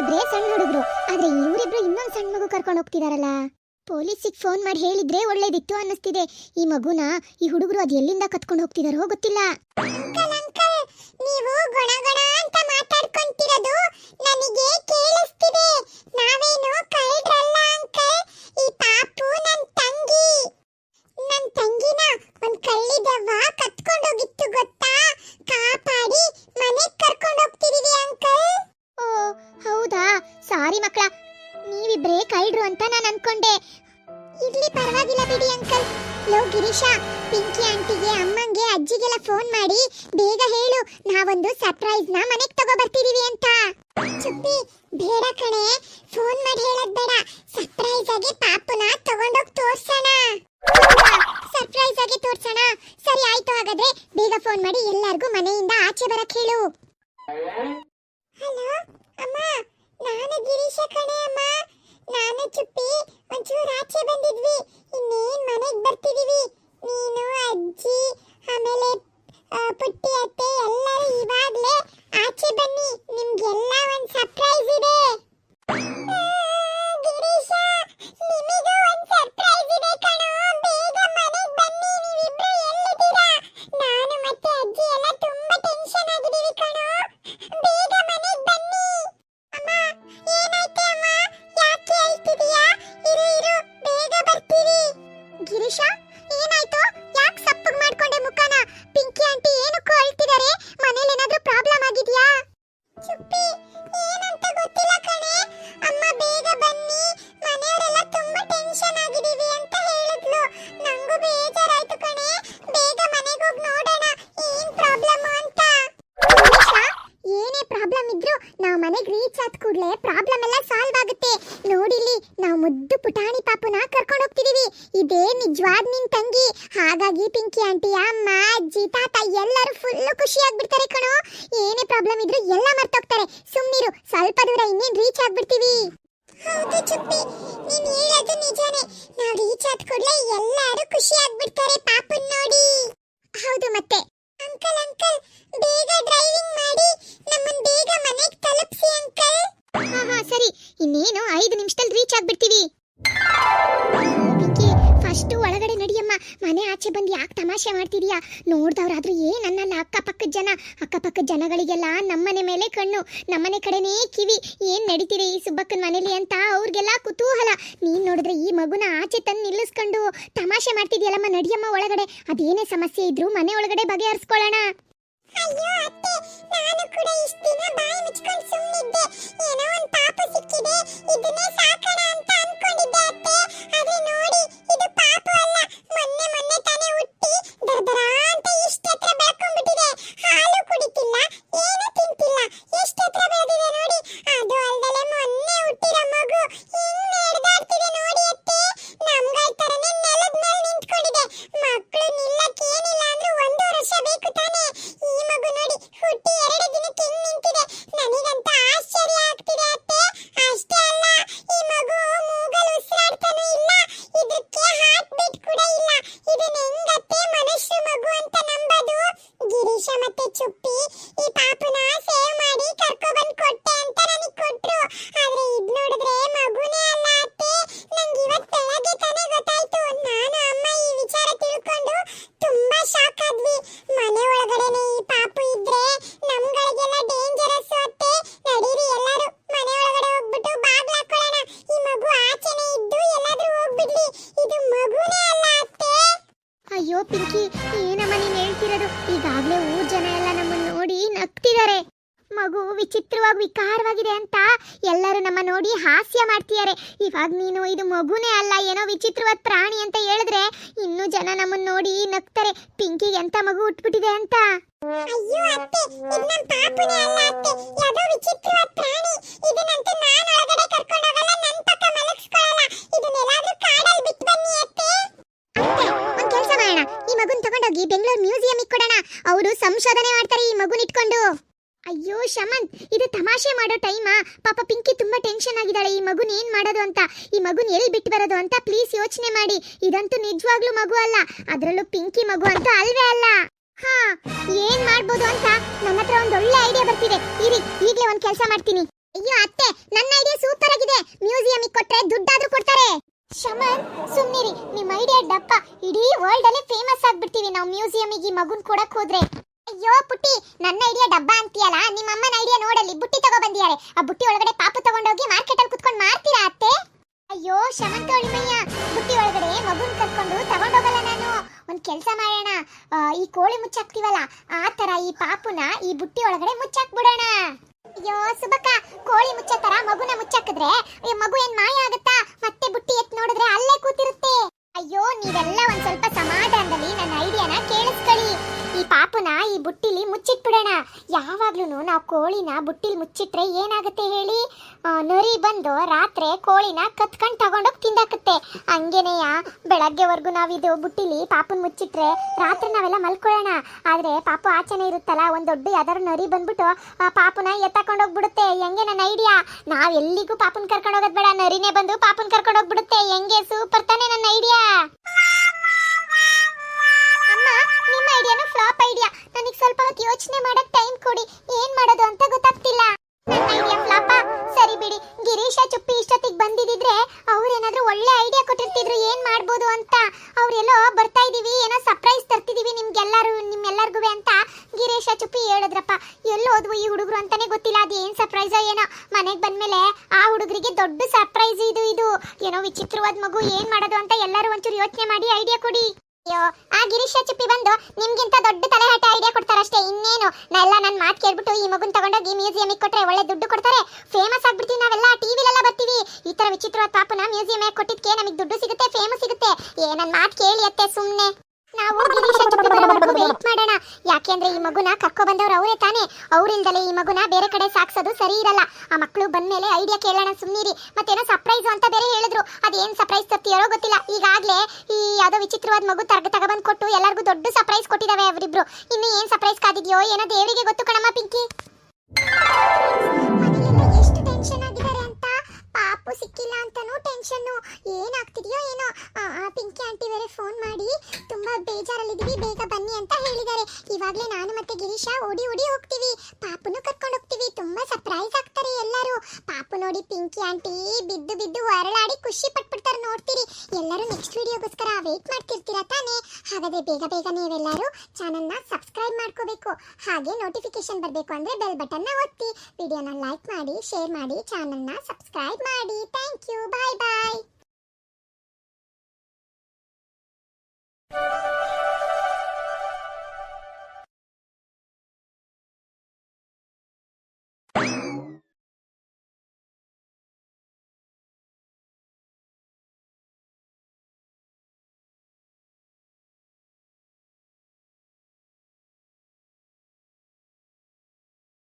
ನೀವಿಬ್ರೇ ಸಣ್ಣ ಹುಡುಗರು. ಆದ್ರೆ ಇವರಿಬ್ರು ಇನ್ನೊಂದ್ ಸಣ್ಣ ಮಗು ಕರ್ಕೊಂಡು ಹೋಗ್ತಿದಾರಲ್ಲ? ಪೊಲೀಸಿಗೆ ಫೋನ್ ಮಾಡಿ ಹೇಳಿದ್ರೆ ಒಳ್ಳೇದಿತ್ತು ಅನ್ನಿಸ್ತಿದೆ. ಈ ಮಗುನ ಈ ಹುಡುಗರು ಅದು ಎಲ್ಲಿಂದ ಕತ್ಕೊಂಡು ಹೋಗ್ತಿದಾರೋ ಗೊತ್ತಿಲ್ಲ. ಅಂಕಲ್ ಅಂಕಲ್, ನೀವು ಗೊಣ ಗೊಣ ಅಂತ ಮಾತಾಡ್ಕೊಂತಿರೋದು ನನಗೆ ಸಾರಿ ಮಕ್ಕಳ. ನೀವಿಬ್ರೇ ಕಳ್ಳರು ಅಂತ ನಾನು ಅನ್ಕೊಂಡೆ. ಇರ್ಲಿ ಪರವಾಗಿಲ್ಲ ಬಿಡಿ ಅಂಕಲ್. ಲೋ, ಗಿರೀಶ, ಪಿಂಕಿ ಆಂಟಿಗೆ, ಅಮ್ಮಂಗೆ, ಅಜ್ಜಿಗೆಲ್ಲ ಫೋನ್ ಮಾಡಿ. ಬೇಗ ಹೇಳು, ನಾವೊಂದು ಸರ್ಪ್ರೈಸ್ನ ಮನೆಗೆ ತಗೋ ಬರ್ತಿದೀವಿ ಅಂತ. ಚುಪ್ಪಿ, ಬೇಡ ಕಣೆ. ಫೋನ್ ಮಾಡಿ ಹೇಳೋದ್ ಬೇಡ. ಸರ್ಪ್ರೈಸ್ ಆಗಿ ಪಾಪುನ ತಗೊಂಡೋಗ್ ತೋರ್ಸೋಣ. ಸರ್ಪ್ರೈಸ್ ಆಗಿ ತೋರ್ಸೋಣ. ಸರಿ, ಆಯ್ತು ಹಾಗಾದ್ರೆ ಬೇಗ ಫೋನ್ ಮಾಡಿ ಎಲ್ಲರಿಗೂ ಮನೆಯಿಂದ ಆಚೆ ಬರಕ್ ಹೇಳು. ಹಲೋ ಅಮ್ಮ. ನಾನು ಗಿರೀಶ ಮುದ್ದು ಪುಟಾಣಿ ಪಾಪುನ ಕರ್ಕೊಂಡು ಹೋಗ್ತಿದೀವಿ. ಇದೇ ನಿಜವಾದ ನಿನ್ ತಂಗಿ. ಹಾಗಾಗಿ ಪಿಂಕಿ ಆಂಟಿ ಅಮ್ಮ, ಅಜ್ಜಿ, ತಾತ ಎಲ್ಲರೂ ಫುಲ್ ಖುಷಿ ಆಗ್ಬಿಡ್ತಾರೆ ಕಣೋ. ಏನೇ ಪ್ರಾಬ್ಲಮ್ ಇದ್ರೂ ಎಲ್ಲ ಮರ್ತೋಗ್ತಾರೆ. ಸುಮ್ಮನಿರು ಸ್ವಲ್ಪ ದೂರ ಇನ್ನೇನು ರೀಚ್ ಆಗ್ಬಿಡ್ತೀವಿ. ಹೌದು ಚುಪ್ಪಿ, ನೀನ್ ಹೇಳೋದು ನಿಜಾನೇ. ನಾವು ರೀಚ್ ಆದ ಕೂಡಲೇ ಎಲ್ಲರೂ ಖುಷಿ ಆಗ್ಬಿಡ್ತಾರೆ ಪಾಪನ್ ಆಗ್ಬಿಡ್ತೀವಿ. ಫಸ್ಟ್ ಒಳಗಡೆ ನಡಿಯಮ್ಮ. ಮನೆ ಆಚೆ ಬಂದು ಯಾಕೆ ತಮಾಷೆ ಮಾಡ್ತಿದೀಯಾ? ನೋಡ್ದವ್ರಾದ್ರೂ ಏನನ್ನಲ್ಲ ಅಕ್ಕಪಕ್ಕದ ಜನ. ಅಕ್ಕಪಕ್ಕದ ಜನಗಳಿಗೆಲ್ಲ ನಮ್ಮನೆ ಮೇಲೆ ಕಣ್ಣು. ನಮ್ಮನೆ ಕಡೆನೇ ಕಿವಿ. ಏನ್ ನಡೀತಿದೆ ಈ ಸುಬ್ಬಕ್ಕನ ಮನೇಲಿ ಅಂತ ಅವ್ರಿಗೆಲ್ಲ ಕುತೂಹಲ. ನೀನ್ ನೋಡಿದ್ರೆ ಈ ಮಗುನ ಆಚೆ ತಂದು ನಿಲ್ಲಿಸ್ಕೊಂಡು ತಮಾಷೆ ಮಾಡ್ತಿದ್ಯಲ್ಲಮ್ಮ ನಡಿಯಮ್ಮ ಒಳಗಡೆ. ಅದೇನೇ ಸಮಸ್ಯೆ ಇದ್ರೂ ಮನೆ ಒಳಗಡೆ ಬಗೆಹರಿಸ್ಕೊಳ್ಳೋಣ. ಅಯ್ಯೋ ಅತ್ತೆ, ನಾನು ಕೂಡ ಇಷ್ಟು ದಿನ ಬಾಯಿ ಮುಚ್ಕೊಂಡು ಸುಮ್ಮನಿದ್ದೆ ಏನೋ ಒಂದು ಪಾಪ ಸಿಕ್ಕಿದೆ. ಇದನ್ನೇ ಸಾಕೋಣ ಅಂತ ಅನ್ಕೊಂಡಿದ್ದೆ ಅತ್ತೆ. ಆದ್ರೆ ಪಿಂಕಿ ಏನಮ್ಮ ನೀನ್ ಹೇಳ್ತಿರೋದು? ಈಗಾಗ್ಲೇ ಊರ್ ಜನ ಎಲ್ಲ ನಮ್ಮನ್ನ ನೋಡಿ ನಗ್ತಿದ್ದಾರೆ ಮಗು ವಿಚಿತ್ರವಾಗಿ ವಿಕಾರವಾಗಿದೆ ಅಂತ ಎಲ್ಲರೂ ನಮ್ಮ ನೋಡಿ ಹಾಸ್ಯ ಮಾಡ್ತಿದ್ದಾರೆ ಇವಾಗ ನೀನು ಇದು ಮಗುನೇ ಅಲ್ಲ ಏನೋ ವಿಚಿತ್ರವಾದ ಪ್ರಾಣಿ ಅಂತ ಹೇಳಿದ್ರೆ ಇನ್ನು ಜನ ನಮ್ಮನ್ನ ನೋಡಿ ನಗ್ತಾರೆ. ಪಿಂಕಿಗೆ ಎಂತ ಮಗು ಉಟ್ಬಿಟ್ಟಿದೆ ಅಂತ? ಅಯ್ಯೋ ಅತ್ತೆ ಇದು ನಮ್ಮ ಪಾಪುನೇ ಅಲ್ಲ ಅತ್ತೆ. ಯಾವುದೋ ವಿಚಿತ್ರವಾದ ಪ್ರಾಣಿ. ಇದನ್ನಂತೂ ನಾನು ಒಳಗಡೆ ಕರ್ಕೊಂಡು ಹೋಗಲ್ಲ ನನ್ನ ಪಕ್ಕ ಮಲಗಿಸ್ಕೊಳ್ಳಲ್ಲ. ಇದನ್ನೆಲ್ಲಾದ್ರೂ ಕಾಡಲ್ಲಿ ಬಿಟ್ಟು ಬನ್ನಿ ಅತ್ತೆ. ಅತ್ತೆ ಒಂದ್ ಕೆಲಸ ಮಾಡೋಣ ಈ ಮಗುನ್ ತಗೊಂಡೋಗಿ ಬೆಂಗಳೂರು ಮ್ಯೂಸಿಯಂ ಕೊಡೋಣ ಅವರು ಸಂಶೋಧನೆ ಮಾಡ್ತಾರೆ ಈ ಮಗುನ್ ಇಟ್ಕೊಂಡು. ಅಯ್ಯೋ, ಶಮಂತ್, ಇದು ತಮಾಷೆ ಮಾಡೋ ಟೈಮ್. ಪಾಪ ಪಿಂಕಿ ತುಂಬಾ ಟೆನ್ಷನ್ ಆಗಿದ್ದಾಳೆ. ಈ ಮಗುನ ಏನ್ ಮಾಡೋದು ಅಂತ. ಈ ಮಗುನ ಎಲ್ಲಿ ಬಿಟ್ಟು ಬರೋದು ಅಂತ ಪ್ಲೀಸ್ ಯೋಚನೆ ಮಾಡಿ. ಇದಂತೂ ನಿಜವಾಗ್ಲೂ ಮಗು ಅಲ್ಲ. ಅದರಲ್ಲೂ ಪಿಂಕಿ ಮಗು ಅಂತ ಅಲ್ವೇ ಅಲ್ಲ. ಹಾ, ಏನ್ ಮಾಡ್ಬೋದು ಅಂತ ನನ್ನ ಹತ್ರ ಒಂದ್ ಒಳ್ಳೆ ಐಡಿಯಾ ಬರ್ತಿದೆ. ಇರಿ, ಈಗಲೇ ಒಂದ್ ಕೆಲಸ ಮಾಡ್ತೀನಿ. ಅಯ್ಯೋ, ಅತ್ತೆ, ನನ್ನ ಐಡಿಯಾ ಸೂಪರ್ ಆಗಿದೆ ಮ್ಯೂಸಿಯಂ ಕೊಟ್ರೆ ದುಡ್ಡಾದ್ರೂ ಕೊಡ್ತಾರೆ. ಶಮನ್ ಸುಮ್ಮನಿರಿ ನಿಮ್ಮ ಐಡಿಯಾ ಡಪ್ಪ. ಇಡೀ ವರ್ಲ್ಡ್ ಅಲ್ಲಿ ಫೇಮಸ್ ಆಗ್ಬಿಡ್ತೀವಿ. ನಾವು ಮ್ಯೂಸಿಯಂ ಗೆ ಮಗುನ್ ಕೊಡಕ್ ಹೋದ್ರೆ. ಅಯ್ಯೋ, ಪುಟ್ಟಿ. ನನ್ನ ಐಡಿಯಾ ಡಬ್ಬ ಅಂತೀಯಲ್ಲ? ನಿಮ್ಮ ಅಮ್ಮನ ಐಡಿಯಾ ನೋಡಲಿ ಬುಟ್ಟಿ ತಗೋ ಬಂದಿದ್ದಾರೆ. ಆ ಬುಟ್ಟಿ ಒಳಗಡೆ ಪಾಪ ತಗೊಂಡೋಗಿ ಮಾರ್ಕೆಟ್ ಅಲ್ಲಿ ಕುತ್ಕೊಂಡು ಮಾರ್ತೀರಾ ಅತ್ತೆ? ಅಯ್ಯೋ ಶಮಂತ ಒಳಿಮಯ್ಯ ಬುಟ್ಟಿ ಒಳಗಡೆ ಮಗುನ್ ಕರ್ಕೊಂಡು ತಗೊಂಡೋಗಲ್ಲ ನಾನು. ಒಂದು ಕೆಲಸ ಮಾಡೋಣ. ಈ ಕೋಳಿ ಮುಚ್ಚಾಕ್ತಿವಲ್ಲ? ಆ ತರ ಈ ಪಾಪುನ ಈ ಬುಟ್ಟಿ ಒಳಗಡೆ ಮುಚ್ಚಾಕ್ಬಿಡೋಣ ಅಯ್ಯೋ ಸುಬಕ್ಕ ಕೋಳಿ ಮುಚ್ಚೋ ತರ ಮಗುನ ಮುಚ್ಚಾಕಿದ್ರೆ ಈ ಮಗು ಏನ್ ಮಾಯ ಆಗುತ್ತಾ? ಮತ್ತೆ ಬುಟ್ಟಿ ಎತ್ ನೋಡಿದ್ರೆ ಅಲ್ಲೇ ಕೂತಿರುತ್ತೆ. ಅಯ್ಯೋ, ನೀವೆಲ್ಲ ಒಂದ್ ಸ್ವಲ್ಪ ಸಮಾಧಾನದಲ್ಲಿ ನನ್ನ ಐಡಿಯಾನ ಕೇಳಿಸ್ಕೊಳ್ಳಿ. ಈ ಪಾಪುನ ಈ ಬುಟ್ಟಿಲಿ ಮುಚ್ಚಿಟ್ಬಿಡೋಣ. ಯಾವಾಗ್ಲೂ ನಾವು ಕೋಳಿನ ಬುಟ್ಟಿಲಿ ಮುಚ್ಚಿಟ್ರೆ ಏನಾಗುತ್ತೆ ಹೇಳಿ? ನರಿ ಬಂದು ರಾತ್ರಿ ಕೋಳಿನ ಕತ್ಕೊಂಡ್ ತಗೊಂಡೋಗಿ ತಿಂದಾಕತ್ತೆ. ಹಂಗೇನೆಯ? ಬೆಳಗ್ಗೆವರೆಗೂ ನಾವಿದು ಬುಟ್ಟಿಲಿ ಪಾಪುನ್ ಮುಚ್ಚಿಟ್ರೆ ರಾತ್ರಿ ನಾವೆಲ್ಲ ಮಲ್ಕೊಳ್ಳೋಣ ಆದ್ರೆ ಪಾಪು ಆಚೆನೇ ಇರುತ್ತಲ್ಲ, ಒಂದ್ ದೊಡ್ಡ ಯಾವ್ದಾದ್ರು ನರಿ ಬಂದ್ಬಿಟ್ಟು ಪಾಪುನ ಎತ್ತಕೊಂಡ್ ಹೋಗ್ಬಿಡುತ್ತೆ. ಹೆಂಗೆ ನನ್ನ ಐಡಿಯಾ ನಾವ್ ಎಲ್ಲಿಗೂ ಪಾಪುನ್ ಕರ್ಕೊಂಡು ಹೋಗೋದ್ ಬೇಡ. ನರಿನೇ ಬಂದು ಪಾಪುನ್ ಕರ್ಕೊಂಡು ಹೋಗ್ಬಿಡುತ್ತೆ. ಹೆಂಗೆ? ಸೂಪರ್ ತಾನೇ ನನ್ನ ಐಡಿಯಾ ಅಮ್ಮ, ನಿಮ್ಮ ಐಡಿಯಾನು ಫ್ಲಾಪ್ ಐಡಿಯಾ ನನಗೆ ಸ್ವಲ್ಪ ಹೊತ್ತು ಯೋಚನೆ ಮಾಡಕ್ಕೆ ಟೈಮ್ ಕೊಡಿ. ಏನು ಮಾಡೋದು ಅಂತ? ಗಿರೀಶ ಚುಪ್ಪಿ ಹೇಳಿದ್ರಪ್ಪ. ಎಲ್ಲಿ ಹೋದ್ವು ಈ ಹುಡುಗರು ಅಂತಾನೆ ಗೊತ್ತಿಲ್ಲ. ಅದು ಏನ್ ಸರ್ಪ್ರೈಸ್ ಏನೋ? ಮನೆಗೆ ಬಂದ್ಮೇಲೆ ಆ ಹುಡುಗರಿಗೆ ದೊಡ್ಡ ಸರ್ಪ್ರೈಸ್ ಇದು ಇದು. ಏನೋ ವಿಚಿತ್ರವಾದ ಮಗು ಏನು ಮಾಡೋದು ಅಂತ ಎಲ್ಲರೂ ಒಂಚೂರು ಯೋಚನೆ ಮಾಡಿ ಐಡಿಯಾ ಕೊಡಿ. ಅಯ್ಯೋ, ಆ ಗಿರೀಶ ಚುಪ್ಪಿ ಬಂದು ನಿಮ್ಗಿಂತ ದೊಡ್ಡ ತಲೆಹಟ್ಟ ಐಡಿಯಾ ಕೊಡ್ತಾರಷ್ಟೇ. ಇನ್ನೇನು? ಎಲ್ಲ ನನ್ನ ಮಾತು ಕೇಳ್ಬಿಟ್ಟು ಈ ಮಗುನ್ ತಗೊಂಡೋಗಿ ಮ್ಯೂಸಿಯಂಗೆ ಕೊಟ್ರೆ ಒಳ್ಳೆ ದುಡ್ಡು ಕೊಡ್ತಾರೆ. ಫೇಮಸ್ ಆಗ್ಬಿಡ್ತೀವಿ ನಾವೆಲ್ಲ ಟಿವಿಲೆಲ್ಲ ಬರ್ತೀವಿ. ಈ ತರ ವಿಚಿತ್ರವಾದ ಪಾಪನ ಮ್ಯೂಸಿಯಂಗೆ ಕೊಟ್ಟಿದ್ಕೆ ನಮಗೆ ದುಡ್ಡು ಸಿಗುತ್ತೆ ಫೇಮಸ್ ಸಿಗುತ್ತೆ. ಏ ನನ್ನ ಮಾತು ಕೇಳಿ ಅತ್ತೆ ಸುಮ್ಮನೆ ನಾವು ವೇಟ್ ಮಾಡೋಣ. ಯಾಕೆಂದ್ರೆ ಈ ಮಗುನ ಕರ್ಕೊ ಬಂದವ್ರು ಅವರೇ ತಾನೇ. ಅವರಿಂದಲೇ ಈ ಮಗುನ ಬೇರೆ ಕಡೆ ಸಾಕ್ಸೋದು ಸರಿ ಇರಲ್ಲ. ಆ ಮಕ್ಕಳು ಬಂದ್ಮೇಲೆ ಐಡಿಯಾ ಕೇಳೋಣ ಸುಮ್ಮನಿರಿ ಮತ್ತೇನೋ ಸರ್ಪ್ರೈಸ್ ಅಂತ ಬೇರೆ ಹೇಳಿದ್ರು. ಅದೇನ್ ಸರ್ಪ್ರೈಸ್ ತರ್ತೀಯಾರೋ ಗೊತ್ತಿಲ್ಲ. ಈಗಾಗ್ಲೇ ಈ ಯಾವುದೋ ವಿಚಿತ್ರವಾದ ಮಗು ತರ್ಗ ತಗೊಬಂದ್ ಕೊಟ್ಟು ಎಲ್ಲರಿಗೂ ದೊಡ್ಡ ಸರ್ಪ್ರೈಸ್ ಕೊಟ್ಟಿದಾವೆ ಅವರಿಬ್ರು. ಇನ್ನು ಏನು ಸರ್ಪ್ರೈಸ್ ಕಾದಿದೆಯೋ ಏನೋ ದೇವರಿಗೆ ಗೊತ್ತು ಕಣಮ್ಮ ಪಿಂಕಿ. ಪಾಪು ಸಿಕ್ಕಿಲ್ಲ ಅಂತನೂ ಟೆನ್ಷನ್ನು ಏನಾಗ್ತಿದೆಯೋ ಏನೋ. ಆ, ಪಿಂಕಿ ಆಂಟಿ ಬೇರೆ ಫೋನ್ ಮಾಡಿ ತುಂಬಾ ಬೇಜಾರಲ್ಲಿದ್ದೀವಿ ಬೇಗ ಬನ್ನಿ ಅಂತ ಹೇಳಿದ್ದಾರೆ. ಇವಾಗಲೇ ನಾನು ಮತ್ತೆ ಗಿರೀಶ ಓಡಿ ಓಡಿ ಹೋಗ್ತೀವಿ. ಪಾಪುನು ಕರ್ಕೊಂಡು ನೋಡಿ ಪಿಂಕಿ ಆಂಟಿ ಬಿದ್ದು ಬಿದ್ದು ಹೊರಳಾಡಿ ಖುಷಿ ಪಟ್ಬಿಡ್ತಾರೆ, ನೋಡ್ತೀರಿ. ಎಲ್ಲರೂ ನೆಕ್ಸ್ಟ್ ವಿಡಿಯೋಗೋಸ್ಕರ ವೇಟ್ ಮಾಡ್ತಿರ್ತೀರಾ ತಾನೇ? ಹಾಗಾದ್ರೆ ಬೇಗ ಬೇಗ ನೀವೆಲ್ಲರೂ ಚಾನಲ್ನ ಸಬ್ಸ್ಕ್ರೈಬ್ ಮಾಡ್ಕೋಬೇಕು. ಹಾಗೆ ನೋಟಿಫಿಕೇಶನ್ ಬರಬೇಕು ಅಂದರೆ ಬೆಲ್ ಬಟನ್ನ ಒತ್ತಿ. ವಿಡಿಯೋನ ಲೈಕ್ ಮಾಡಿ ಶೇರ್ ಮಾಡಿ ಚಾನಲ್ನ ಸಬ್ಸ್ಕ್ರೈಬ್ ಮಾಡಿ. Thank you bye bye